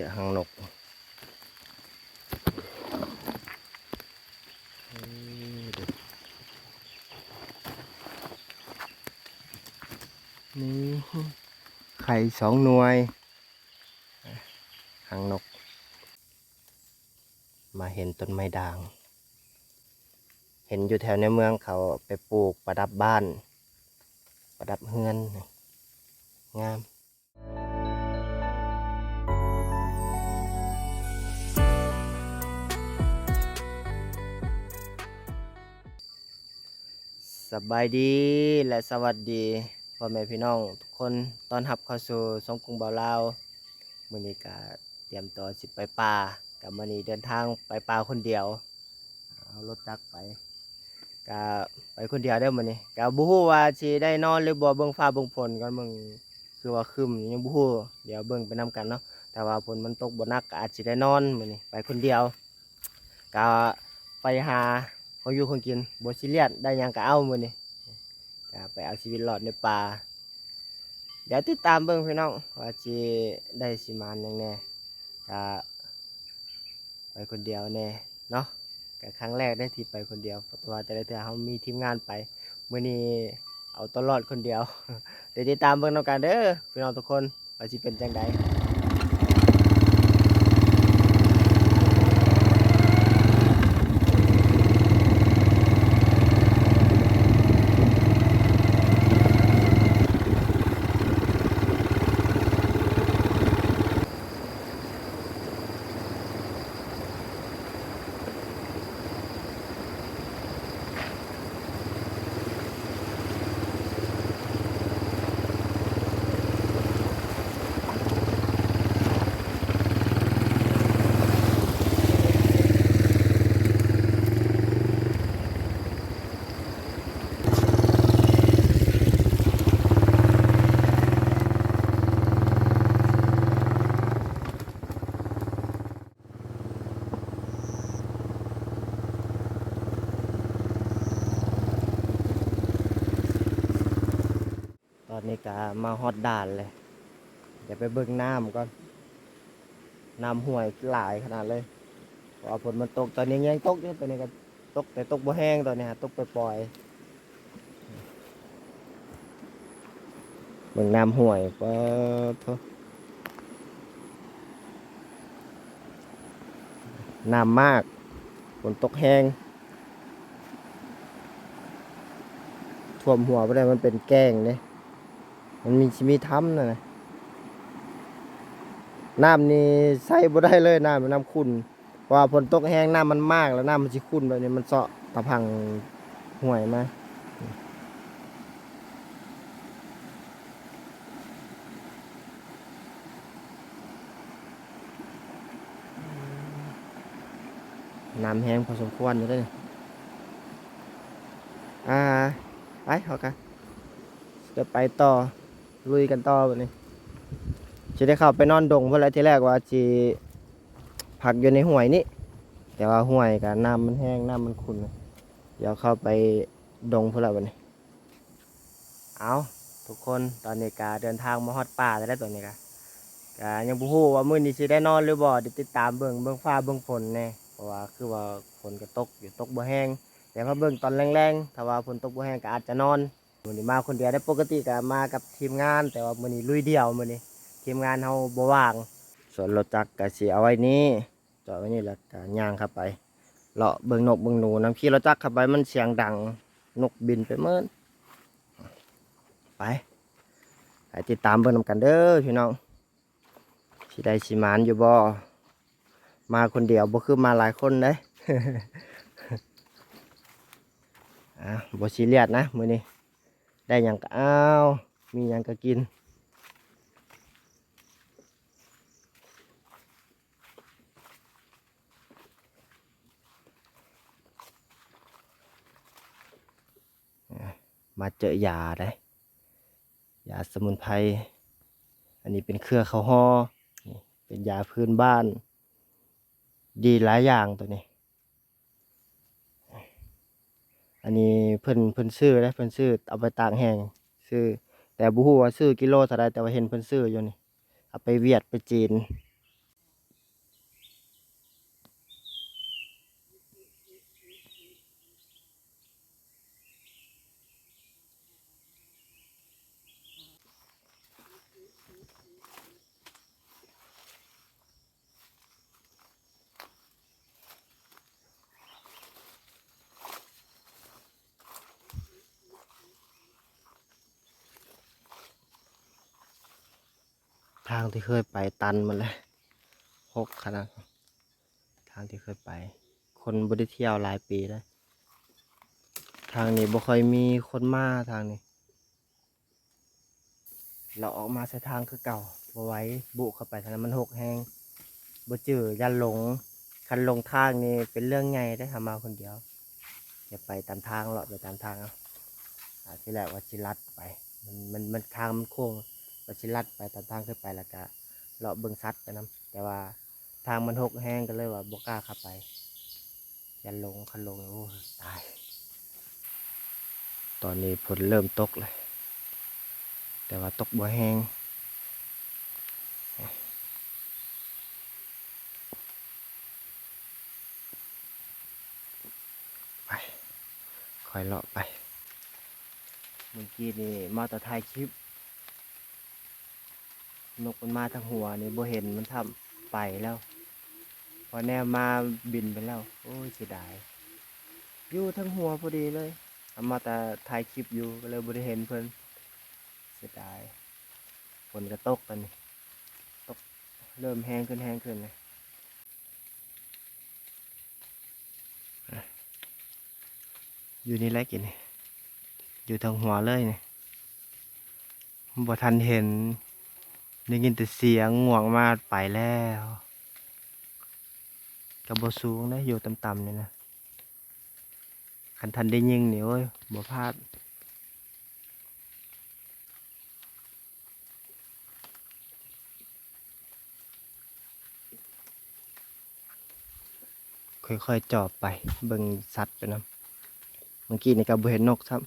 จอหางนกนี่ไข่สองหน่วยหางนก มาเห็นต้นไม้ด่าง เห็นอยู่แถวในเมืองเขาไปปลูกประดับบ้าน ประดับเฮือน งาม สบายดีและสวัสดีพ่อแม่พี่น้อง ทุกคนตอนหับเข้าสู่สงกรุงบ่าวลาวมื้อนี้ก็เตรียมตัวสิไปป่ากับมื้อนี้เดินทางไปป่าคนเดียวเอารถจักรไปก็ไปคนเดียวได้มื้อนี้ก็บ่ฮู้ว่าสิได้นอนหรือบ่เบิ่งฟ้าเบิ่งฝนก่อนมึงคือว่าครึมยังบ่ฮู้เดี๋ยวเบิ่งไปนํกันเนาะแต่ว่าฝนมันตกบ่นักก็อาจสิได้นอนมื้อนี้ไปคนเดียวก็ไปหา เขาอยู่คนกินบซีเรียสได้ยังก็เอามือนี่ก็ไปเอาชีวิตรอดในป่าเดี๋ยวติดตามเบิ่งพี่น้องว่าจีได้สิมานยังแน่ก็ไปคนเดียวแน่เนาะก็ครั้งแรกได้ที่ไปคนเดียวเพราะว่าแต่ละเทือเขามีทีมงานไปมือนี้เอาตลอดคนเดียว เดี๋ยวติดตามเบิ่งนำกันเด้อพี่น้องทุกคนว่าสิเป็นจังได ด่านเลย เดี๋ยวไปเบิ่งน้ำก่อน น้ำห่วยหลายขนาดเลยพราะว่าฝนมันตกตอนนี้ยังตกอยู่ตอนนี้ก็ตกแต่ตกบ่แห้งตอนนี้ฮะตกปล่อยเบิ่งน้ำห่วยปะโถน้ำมากฝนตกแห้งท่วมหัวไปได้มันเป็นแกล้งเนี่ย มันมีชีวิตทำนะนะน้ำนี่ใส่บ่ได้เลยน้ำเป็นน้ำขุ่นว่าฝนตกแห้งน้ำมันมากแล้วน้ำมันสิขุ่นแบบนี้มันเสาะตะพังห่วยมาน้ำแห้งพอสมควรอยู่เลยอ่า ไปเขากันจะไปต่อ ลุยกันต่อแบบนี้จะได้เข้าไปนอนดงเพราะอะไรที่แรกว่าจีพักอยู่ในห้วยนี่แต่ว่าห้วยกับน้ำมันแห้งน้ำมันขุ่นเดี๋ยวเข้าไปดงเพราะอะไรแบบนี้เอาทุกคนตอนนี้กาเดินทางมาฮอดป่าแล้วตัวนี้กะกายังบ่ฮู้ว่ามื้อนี้สิได้นอนหรือบ่ติดตามเบิ่งเบิ่งฟ้าเบิ่งฝนแน่เพราะว่าคือว่าฝนก็ตกอยู่ตกบ่แห้งเดี๋ยวมาเบิ่งตอนแรงๆถ้าว่าฝนตกบ่แห้งก็อาจจะนอน มื้อนี้มาคนเดียวได้ปกติก็มากับทีมงาน แต่ว่ามื้อนี้ลุยเดียวมื้อนี้ทีมงานเฮาบ่ว่าง ส่วนรถจักรก็สิเอาไว้นี้จอดไว้นี่แล้วก็ย่างเข้าไปเลาะเบิ่งนกเบิ่งหนูน้ำขี้รถจักรเข้าไปมันเสียงดังนกบินไปเมินไปไปติดตามเบิ่งนำกันเด้อพี่น้องสิได้สิมานอยู่บ่มาคนเดียวบ่คือมาหลายคนเด้อะบ่ซีเรียสนะมื้อนี้ ได้ยังก็เอา มียังก็กิน มาเจอยาได้ยาสมุนไพร อันนี้เป็นเครือเขาวหอเป็นยาพื้นบ้าน ดีหลายอย่างตัวนี้ อันนี้ เพิ่นเพิ่นซื้อได้เพิ่นซื้อเอาไปตากแห้งซื้อแต่บ่ฮู้ว่าซื้อกิโลเท่าใดแต่ว่าเห็นเพิ่นซื้ออยู่นี่เอาไปเวียดไปจีน ทางที่เคยไปตันหมันเลยหกขนาดทางที่เคยไป คนบ่ได้เที่ยวหลายปีแล้วทางนี้บ่เคยมีคนมาทางนี้ เราออกมาใช้ทางคือเก่าบ่ไว้บุเข้าไปทางนั้นมันหกแหงบ่จือยันหลง คันลงทางนี่เป็นเรื่องใหญ่ได้ทำมาคนเดียวอย่าไปตามทางหรอกไปตามทางเอาอาที่แรกว่าชิลัดไป มันมันมันทางมันโค้ง ว่าชิลัดไปตามทางขึ้นไปแล้วก็เลาะเบิ่งซัดไปนํแต่ว่าทางมันหกแห้งก็เลยว่าบกล้าเข้าไปยันลงคันลงโอ้ตาย ตอนนี้ฝนเริ่มตกเลย แต่ว่าตกบ่แห้งไปคอยเลาะไป เมื่อกี้นี่มาแต่ถ่ายคลิป นกมันมาทางหัวนี่บ่เห็นมันทำไปแล้ว พอแนมมาบินไปแล้ว โอ้ยเสียดายอยู่ทั้งหัวพอดีเลยเอามาแต่ถ่ายคลิปอยู่ก็เลยบ่ได้เห็นเพิ่นเสียดายฝนก็ตกกันนี่ตกเริ่มแห้งขึ้นแห้งขึ้นเลยอยู่นี่แหละกินนี่อยู่ทางหัวเลยนี่บ่ทันเห็น ได้ยินแต่เสียงง่วงมาไปแล้วกับบ่สูงนะอยู่ต่ำๆเนี่ยนะคันทันได้ยิงนี่โอ้ยบ่พลาดค่อยๆจอบไปเบิ่งสัตว์ไปนํเมื่อกี้ในี่ก็บ่เห็นนกครับ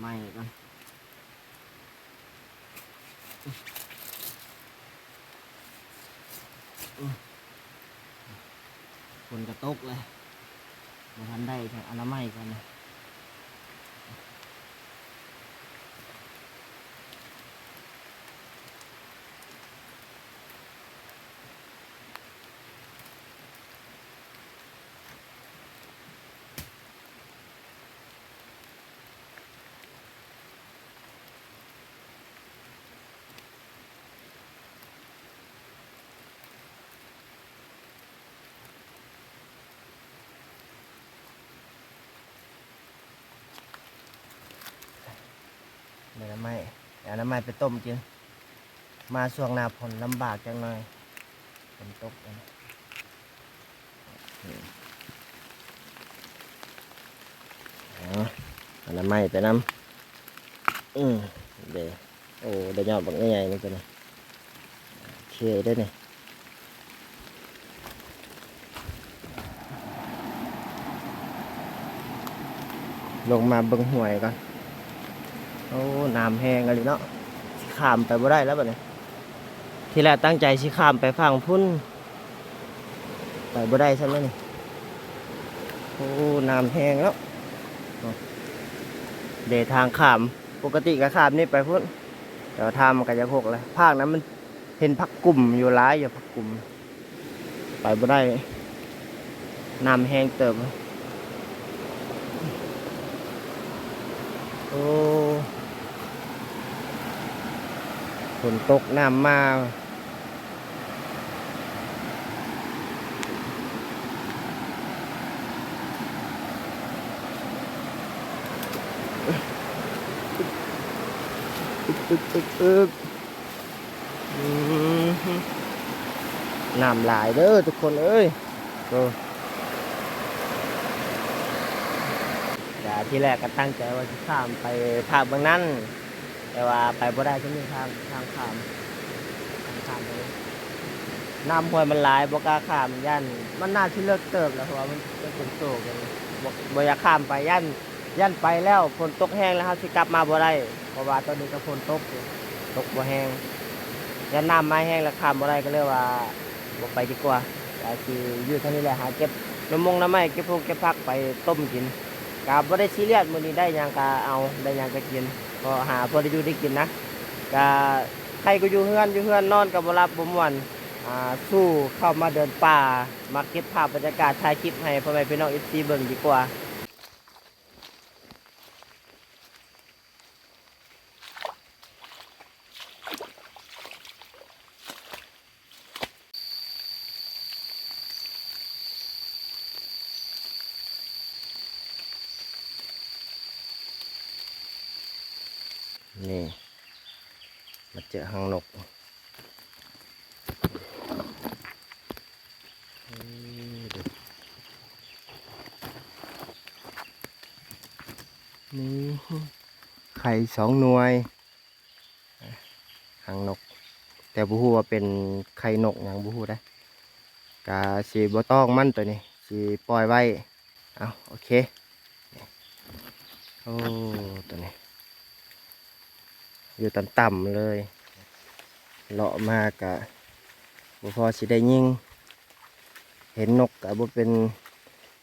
ไม่กัน คนกระตกเลยมาทันได้ทางอนามัยกันนะ เดี๋ยวอนามัยเอาอนามัยไปต้มกิน มาช่วงหน้าฝนลำบากจังหน่อยฝนตกนะอืมเอาอนามัยไปน้ำอืมเดี๋ยวโอ้เดี๋ยวยอดบักใหญ่ๆนี่ตัวนี้โอเคได้เนี่ยลงมาเบิ่งห่วยก่อน โอ้น้ำแห้งกันเลยเนาะสิข้ามไปบ่ได้แล้วบัดนี้ทีแรกตั้งใจสิข้ามไปฝั่งพุ่นไปบ่ได้ซะแล้วนี่โอ้น้ำแห้งแล้วเดทางข้ามปกติก็ข้ามนี่ไปพุ่นแต่ทางมันก็จะพกเลยภาคนั้นมันเห็นพักกลุ่มอยู่ร้ายอยู่พักกลุ่ม ไปบ่ได้น้ำแห้งเติบโอ้ฝ นตกน้ำมาอึกอึกอึกน้ำหลายเด้อทุกคนเอ้ยโอ้แต่ที่แรกก็ตั้งใจว่าจะข้ามไปภาคเบางนั้น แต่ว่าไปบ่ได้ก็มีทางทางข้ามทางข้ามเลยน้ำห้วยมันหลายบ่กล้าข้ามย่านมันน่าที่เลิกเติบแล้วเพราะว่ามันเป็นฝนตกเลยบ่บ่อยากข้ามไปย่านย่านไปแล้วฝนตกแห้งแล้วครับสิกลับมาบ่ได้เพราะว่าตอนนี้ก็ฝนตกตกบ่แห้งย่านน้ำมาแห้งแล้วข้ามบ่ได้ก็เลยว่าบ่ไปดีกว่าแต่สิอยู่เท่านี้แหละหาเก็บน้ำมงน้ำไม้เก็บพวกเก็บผักไปต้มกินกาบ่ได้ซีเรียสมื้อนี้ได้หยังก็เอาได้หยังก็กิน ก็หาพอได้อยู่ได้กินนะก็ใครก็อยู่เฮือนอยู่เฮือนนอนกับบ่รับบ่ม่วนอ่าสู้เข้ามาเดินป่ามาเก็บภาพบรรยากาศถ่ายคลิปให้พ่อแม่พี่น้อง FC เบิ่งดีกว่า นี่ มาเจอหางนกนี่ดูนี่ไข่สองหน่วยหางนก แต่บูฮูว่าเป็นไข่นกอย่างบูฮูได้กาสีบ่ต้องมั่นตัวนี้สีปล่อยไว้ เอาโอเค โอ้ ตัวนี้ อยู่ต่ำๆเลย เลาะมากะบ่พอสิได้ยิ่ง เห็นนกกะบ่เป็น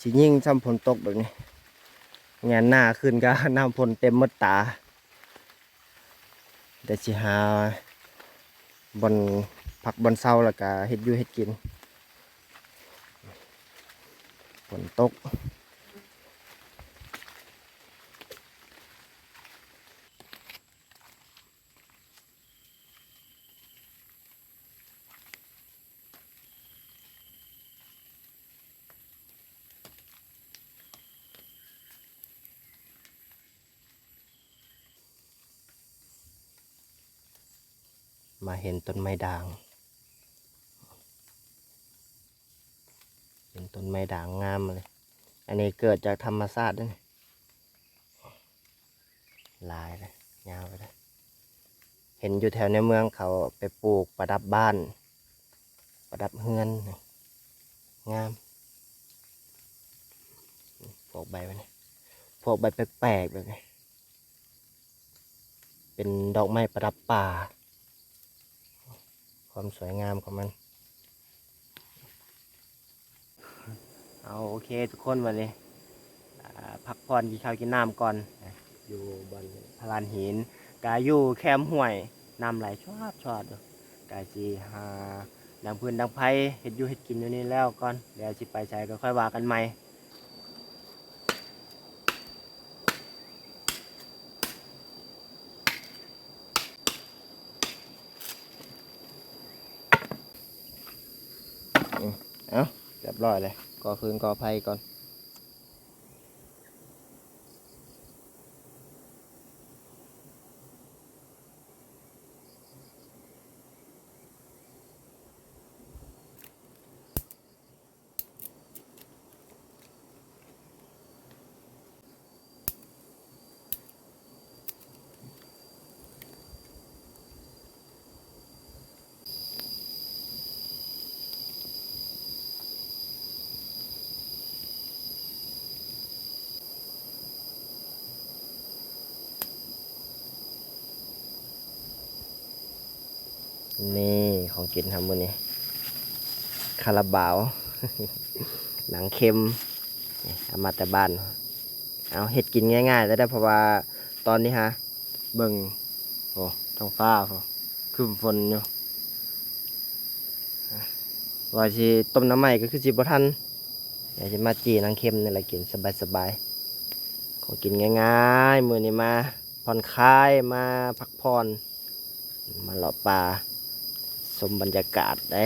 สิยิ่งซ้ำฝนตกแบบนี้งานหน้าขึ้นก็น้ำฝนเต็มมดตาแต่สิหาบนผักบนเศร้าแล้วก็เฮ็ดอยู่เฮ็ดกินฝนตก มาเห็นต้นไม้ด่างเห็นต้นไม้ด่างงามเลย อันนี้เกิดจากธรรมชาติด้วยนี่ลายเลยยาวไปเลยเห็นอยู่แถวในเมืองเขาไปปลูกประดับบ้าน ประดับเฮือน งามพวกใบมันพวกใบแปลกๆแบบนี้เป็นดอกไม้ประดับป่า ความสวยงามของมัน เอาโอเคทุกคนวันนี้พักผ่อนกินข้าวกินน้ำก่อนอยู่บนพลานหินกาอยู่แคมห้วยน้ำไหลชอดชอดอยู่กาจีหาดังพื้นดังไผ่เห็ดอยู่เห็ดกินอยู่นี่แล้วก่อนเดี๋ยวสิไปใช้ก็ค่อยว่ากันใหม่เอาเรียบร้อยเลยก่อฟืนก่อไผ่ก่อน นี่ของกินทำมือนี้คาราบาว หนังเค็มเอามาแต่บ้าน เอาเห็ดกินง่ายๆแต่ได้เพราะว่าตอนนี้ฮะ เบิ่งโอ้ท้องฟ้าครึ้มฝนอยู่อะว่าสิต้มน้ำใหม่ก็คือสิบทันเดี๋ยวจะมาจีหนังเค็มนี่แหละกินสบายๆของกินง่ายๆ มือนี้มาผ่อนคลายมาพักผ่อนมาเลาะป่า ชมบรรยากาศได้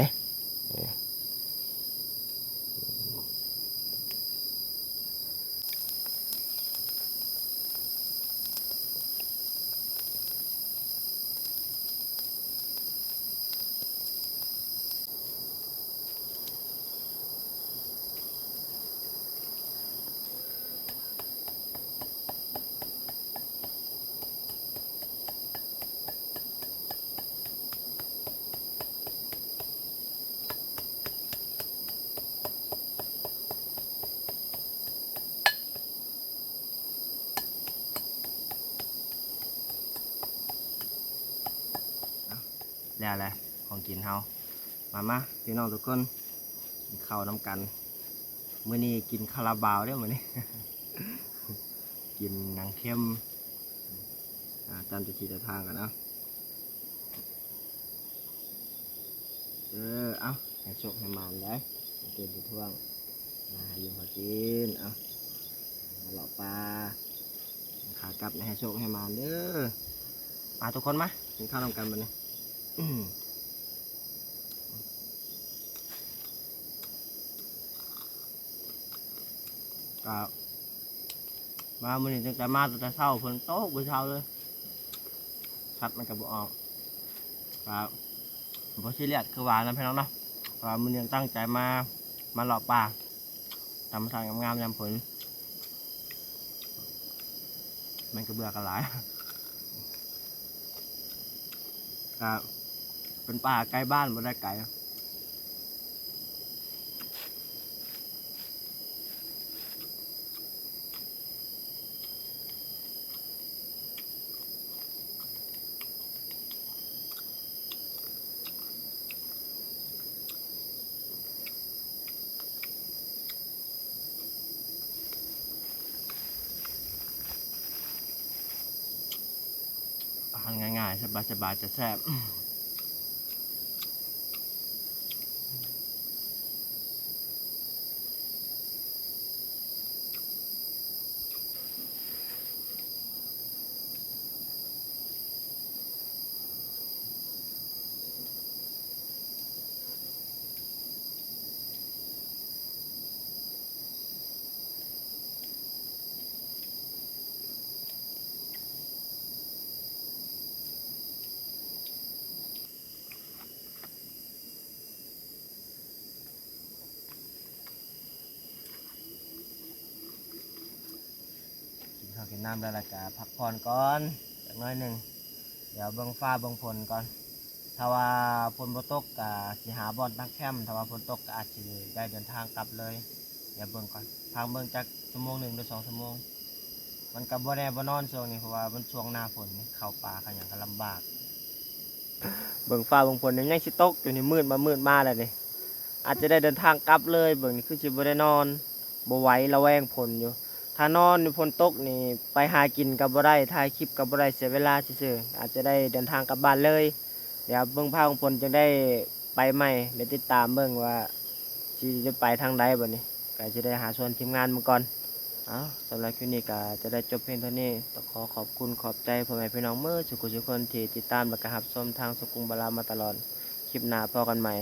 แล้วแหละของกินเฮามามาพี่น้องทุกคนกินข้าน้ำกันมื้อนี้กินคาราบาวเด้อมื้อนี้ กินหนังเข้มตามจะขี่ทางกันเนาะเออเอาให้โชคให้มานได้เกินไปท่วงมาอยู่พอกินเอามาหลอปลาขากลับให้โชคให้มานเด้อมาทุกคนมากินข้าวนำกันบันนี้ อื้อก็มามื้อนี้ตั้งแต่มาตั้งแต่เช้าฝนตกบ่เช้าเลยชัดมันก็บ่ออกครับบ่ซีเรียสคือหวานนะพี่น้องเนาะเราะว่ามือนี้ตั้งใจมา มาหล่อปลาทำทางงามๆยามฝนมันก็เบื่อกันหลายครับ เป็นป่าใกล้บ้านบ่ได้ไกลอาหารง่ายๆสบายๆจะแซ่บ กิ นข้าวกินน้ำแล้วละกะพักผ่อนก่อนจักน้อยหนึ่งเดี๋ยวเบิ่งฟ้าเบิ่งฝนก่อน ถ้าว่าฝนบ่ตกกะสิหาบอนตั้งแคมป์ถ้าว่าฝนตกก็อาจสิได้เดินทางกลับเลย เดี๋ยวเบิ่งก่อน ทางเบิ่งจักชั่วโมงหนึ่งหรือสองชั่วโมง มันก็บ่แน่บ่นอนช่วงนี้เพราะว่ามันช่วงหน้าฝนเข้าป่าเขาหยังก็ลำบาก เบิ่งฟ้าเบิ่งฝนยังยังสิตกอยู่นี่มืดมามืดมาแล้วนี่อาจจะได้เดินทางกลับเลย เบิ่งนี่คือสิบ่ได้นอนบ่ไหวระแวงฝนอยู่ ถ้านอนอยู่ฝนตกนี่ไปหากินกับบ่ได้ถ่ายคลิปกับบ่ได้เสียเวลาซื่อๆอาจจะได้เดินทางกลับบ้านเลย เดี๋ยวเบิ่งภาพของฝนจึงได้ไปใหม่เดี๋ยวติดตามเบิ่งว่าจะไปทางใดบัดนี้ก็จะได้หาส่วนทีมงานมาก่อนเอาสำหรับคลิปนี้ก็จะได้จบเพียงเท่านี้ต้องขอขอบคุณขอบใจพ่อแม่พี่น้องเมื่อสุขุทุกคนที่ติดตามและก็รับชมทางสกุงบาลามาตลอดคลิปหน้าพอกันใหม่